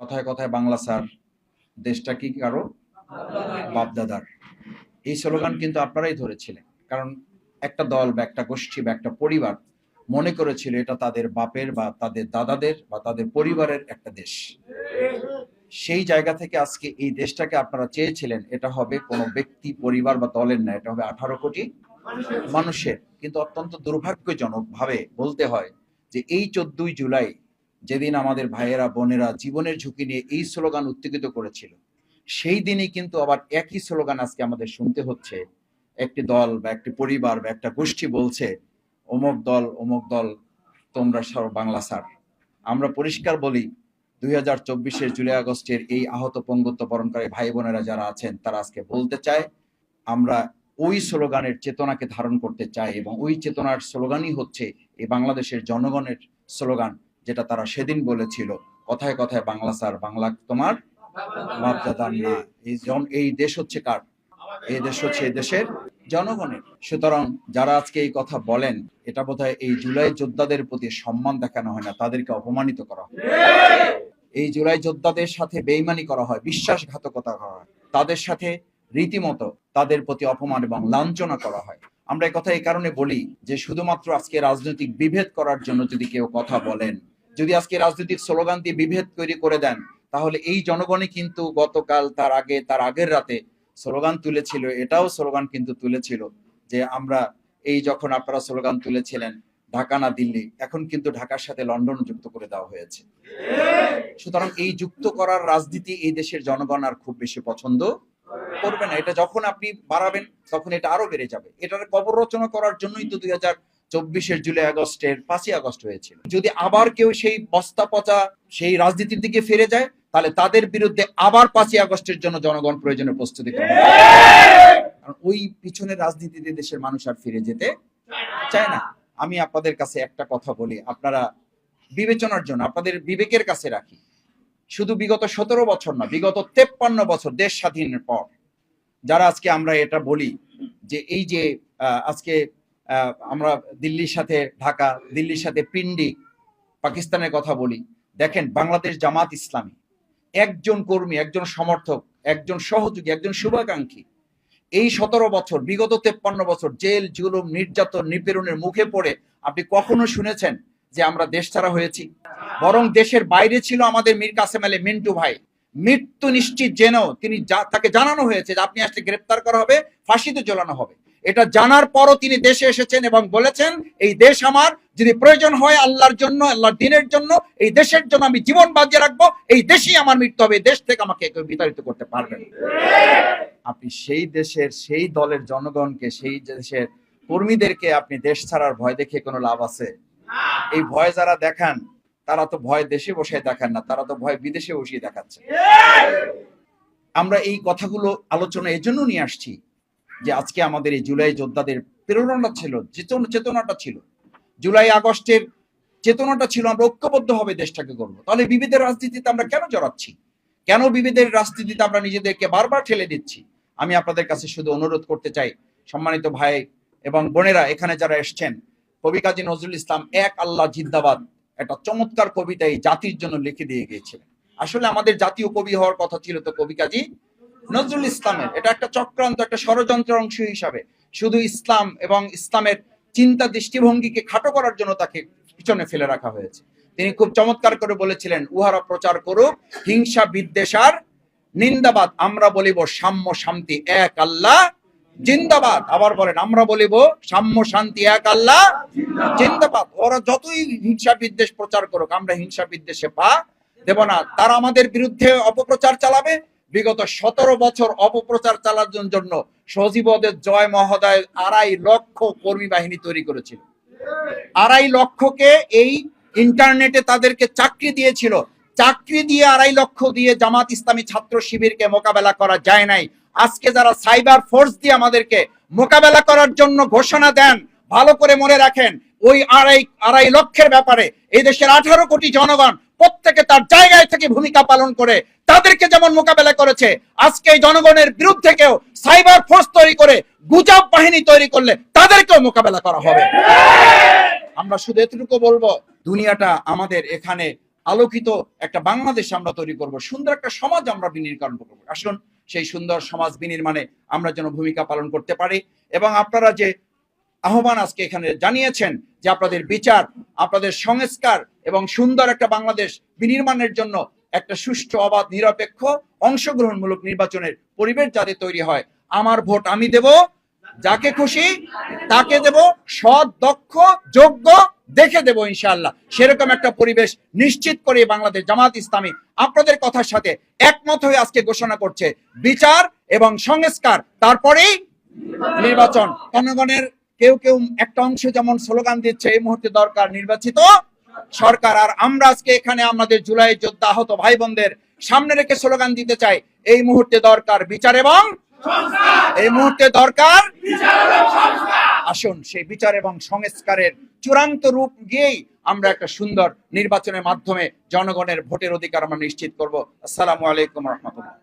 কথায় কথায় বাংলা স্যার, দেশটা কি কারও? বাপদাদার। এই স্লোগান কিন্তু আপনারাই ধরেছিলেন। কারণ একটা দল বা একটা গোষ্ঠী বা একটা পরিবার মনে করেছিল এটা তাদের বাপের বা তাদের দাদাদের বা তাদের পরিবারের একটা দেশ। সেই জায়গা থেকে আজকে এই দেশটাকে আপনারা চেয়েছিলেন, এটা হবে কোনো ব্যক্তি, পরিবার বা দলের না, এটা হবে আঠারো কোটি মানুষের। কিন্তু অত্যন্ত দুর্ভাগ্যজনক ভাবে বলতে হয় যে এই চোদ্দই জুলাই যেদিন আমাদের ভাইয়েরা, বোনেরা জীবনের ঝুঁকি নিয়ে এই স্লোগান উত্তেজিত করেছিল, সেই দিনই কিন্তু আবার একই স্লোগান আজকে আমাদের শুনতে হচ্ছে। একটি দল বা একটি পরিবার বা একটা গোষ্ঠী বলছে, অমুক দল অমুক দল, তোমরা সব বাংলা স্যার। আমরা পরিষ্কার বলি, দুই হাজার চব্বিশের জুলাই আগস্টের এই আহত পঙ্গুত্ব বরণকারী ভাই বোনেরা যারা আছেন, তারা আজকে বলতে চায়, আমরা ওই স্লোগানের চেতনাকে ধারণ করতে চাই এবং ওই চেতনার স্লোগানই হচ্ছে এই বাংলাদেশের জনগণের স্লোগান। যেটা তারা সেদিন বলেছিল। কথায় কথায় বাংলা স্যার, বাংলা তোমার বাপদাদার না। এই এই দেশ হচ্ছে কার? এই দেশ হচ্ছে এই দেশের জনগণের। সুতরাং যারা আজকে এই কথা বলেন, এটা বোধহয় এই জুলাই যোদ্ধাদের প্রতি সম্মান দেখানো হয় না, তাদেরকে অপমানিত করা হয়। এই জুলাই যোদ্ধাদের সাথে বেইমানি করা হয়, বিশ্বাসঘাতকতা করা হয়। তাদের সাথে রীতিমতো তাদের প্রতি অপমান এবং লাঞ্ছনা করা হয়। আমরা কথা এই কারণে বলি যে, শুধুমাত্র আজকে রাজনৈতিক বিভেদ করার জন্য যদি কেউ কথা বলেন যদি আজকে রাজনৈতিক স্লোগান দিয়ে বিভেদ তৈরি করে দেন, তাহলে এই জনগণই কিন্তু গতকাল তার আগে, তার আগের রাতে স্লোগান তুলেছিল। এটাও স্লোগান কিন্তু তুলেছিল যে আমরা এই যখন আপনারা স্লোগান তুলেছিলেন ঢাকা না দিল্লি, এখন কিন্তু ঢাকার সাথে লন্ডন যুক্ত করে দেওয়া হয়েছে। সুতরাং এই যুক্ত করার রাজনীতি এই দেশের জনগণ আর খুব বেশি পছন্দ করবে না। এটা যখন আপনি বাড়াবেন, তখন এটা আরও বেড়ে যাবে। এটার কবর রচনা করার জন্যই তো দুই হাজার চব্বিশের জুলাই আগস্টের পাঁচই আগস্ট হয়েছিল। যদি আবার কেউ সেই বস্তা পচা, সেই রাজনীতির দিকে ফিরে যায়, তাহলে তাদের বিরুদ্ধে আবার পাঁচই আগস্টের জন্য জনগণ প্রয়োজনের প্রস্তুতি কারণ ওই পিছনের রাজনীতিতে দেশের মানুষ আর ফিরে যেতে চায় না। আমি আপনাদের কাছে একটা কথা বলি, আপনারা বিবেচনার জন্য, আপনাদের বিবেকের কাছে রাখি। শুধু বিগত সতেরো বছর না, বিগত তেপ্পান্ন বছর, দেশ স্বাধীনের পর, যারা আজকে আমরা এটা বলি যে এই যে আজকে আমরা দিল্লির সাথে ঢাকা, দিল্লির সাথে পিন্ডি, পাকিস্তানের কথা বলি। দেখেন, বাংলাদেশ জামাত ইসলামী। একজন কর্মী, একজন সমর্থক, একজন সহযোগী, একজন শুভাকাঙ্ক্ষী। এই সতেরো বছর, বিগত তেপ্পান্ন বছর, জেল, জুলুম, নির্যাতন, নিপীড়নের মুখে পড়ে আপনি কখনো শুনেছেন যে আমরা দেশ ছাড়া হয়েছি? বরং দেশের বাইরে ছিল আমাদের মীর কাসেম আলী মিন্টু ভাই। মৃত্যু নিশ্চিত জেনেও তিনি তাকে জানানো হয়েছে যে আপনি আসলে গ্রেপ্তার করা হবে, ফাঁসিতে ঝোলানো হবে। এটা জানার পরও তিনি দেশে এসেছেন এবং বলেছেন, এই দেশ আমার, যদি প্রয়োজন হয় আল্লাহর জন্য, আল্লাহর দিনের জন্য, এই দেশের জন্য আমি জীবন বাজিয়ে রাখব, এই দেশই আমার মৃত্যু হবে দেশ থেকে আমাকে কেউ বিতাড়িত করতে পারবে আপনি সেই দেশের, সেই দলের জনগণকে, সেই দেশের কর্মীদেরকে আপনি দেশ ছাড়ার ভয় দেখিয়ে কোনো লাভ আছে? এই ভয় যারা দেখান, তারা তো ভয় দেশে বসে দেখান না, তারা তো ভয় বিদেশে বসিয়ে দেখাচ্ছে। আমরা এই কথাগুলো আলোচনা এজন্য নিয়ে আসছি যে আজকে আমাদের এই জুলাই যোদ্ধাদের প্রেরণা ছিল, চেতন চেতনাটা ছিল। জুলাই আগস্টের চেতনাটা ছিল, আমরা ঐক্যবদ্ধ হবে দেশটাকে করব তাহলে বিভেদের রাজনীতিতে আমরা কেন জড়াচ্ছি? কেন বিভেদের রাজনীতিতে আমরা নিজেদেরকে বারবার ঠেলে দিচ্ছি? আমি আপনাদের কাছে শুধু অনুরোধ করতে চাই, সম্মানিত ভাই এবং বোনেরা এখানে যারা এসছেন, কবি কাজী নজরুল ইসলাম এক আল্লাহ জিন্দাবাদ, একটা চমৎকার কবিতা এই জাতির জন্য লিখে দিয়ে গিয়েছিলেন। আসলে আমাদের জাতীয় কবি হওয়ার কথা ছিল তো কবি কাজী নজরুল ইসলামের। এটা একটা চক্রান্ত, একটা ষড়যন্ত্রের অংশ হিসাবে। শুধু ইসলাম এবং ইসলামের চিন্তা দৃষ্টিভঙ্গিকে খাটো করার জন্য তাকে পিছনে ফেলে রাখা হয়েছে। তিনি খুব চমৎকার করে বলেছিলেন, উহারা প্রচার করুক, হিংসা বিদ্বেষার নিন্দাবাদ। আমরা বলিব সাম্য শান্তি এক আল্লাহ, জিন্দাবাদ। আবার বলেন, আমরা বলিব সাম্য শান্তি এক আল্লাহ, জিন্দাবাদ। ওরা যতই হিংসা বিদ্বেষ প্রচার করুক, আমরা হিংসা বিদ্বেষে পা দেব না। তারা আমাদের বিরুদ্ধে অপপ্রচার চালাবে বিগত সতেরো বছর অপপ্রচার চালানোর জন্য সজীবদের জয় মহোদয় আড়াই লক্ষ কর্মী বাহিনী তৈরি করেছিল। আড়াই লক্ষকে এই ইন্টারনেটে তাদেরকে চাকরি দিয়েছিল। চাকরি দিয়ে আড়াই লক্ষ দিয়ে জামাত ইসলামী ছাত্র শিবিরকে মোকাবেলা করা যায় নাই। আজকে যারা সাইবার ফোর্স দিয়ে আমাদেরকে মোকাবেলা করার জন্য ঘোষণা দেন, ভালো করে মনে রাখেন ওই আড়াই আড়াই লক্ষের ব্যাপারে এই দেশের আঠারো কোটি জনগণ প্রত্যেকে তার জায়গায় থেকে ভূমিকা পালন করে, তাদেরকে যেমন মোকাবেলা করেছে, আজকে জনগণের বিরুদ্ধে কেউ সাইবার ফোর্স তৈরি করে, গুজব বাহিনী তৈরি করলে তাদেরকেও মোকাবেলা করা হবে। আমরা শুধু এতটুকু বলব, দুনিয়াটা আমাদের এখানে আলোকিত একটা বাংলাদেশ আমরা তৈরি করব, সুন্দর একটা সমাজ আমরা বিনির্মাণ করব। আসুন, সেই সুন্দর সমাজ বিনির্মাণে আমরা যেন ভূমিকা পালন করতে পারি এবং আপনারা যে আহ্বান আজকে এখানে জানিয়েছেন যে আপনাদের বিচার, আপনাদের সংস্কার এবং সুন্দর একটা বাংলাদেশ বিনির্মাণের জন্য একটা সুষ্ঠু, অবাধ, নিরপেক্ষ, অংশগ্রহণমূলক নির্বাচনের পরিবেশ যাতে তৈরি হয়। আমার ভোট আমি দেব, যাকে খুশি তাকে দেব, সৎ, দক্ষ, যোগ্য দেখে দেব ইনশাআল্লাহ। সেরকম একটা পরিবেশ নিশ্চিত করে বাংলাদেশ জামাত ইসলামী আপনাদের কথার সাথে একমত হয়ে আজকে ঘোষণা করছে। বিচার এবং সংস্কার, তারপরেই নির্বাচন। জনগণের কেউ কেউ একটা অংশ যেমন স্লোগান দিচ্ছে, এই মুহূর্তে দরকার নির্বাচিত সরকার। আর আমরা আজকে এখানে আমাদের জুলাই যোদ্ধা আহত ভাই বোনদের সামনে রেখে স্লোগান দিতে চাই, এই মুহূর্তে দরকার বিচার এবং এই মুহূর্তে দরকার আসুন সেই বিচার এবং সংস্কারের চূড়ান্ত রূপ গিয়েই আমরা একটা সুন্দর নির্বাচনের মাধ্যমে জনগণের ভোটের অধিকার আমরা নিশ্চিত করব। আসসালামু আলাইকুম রহমতুল্লাহ।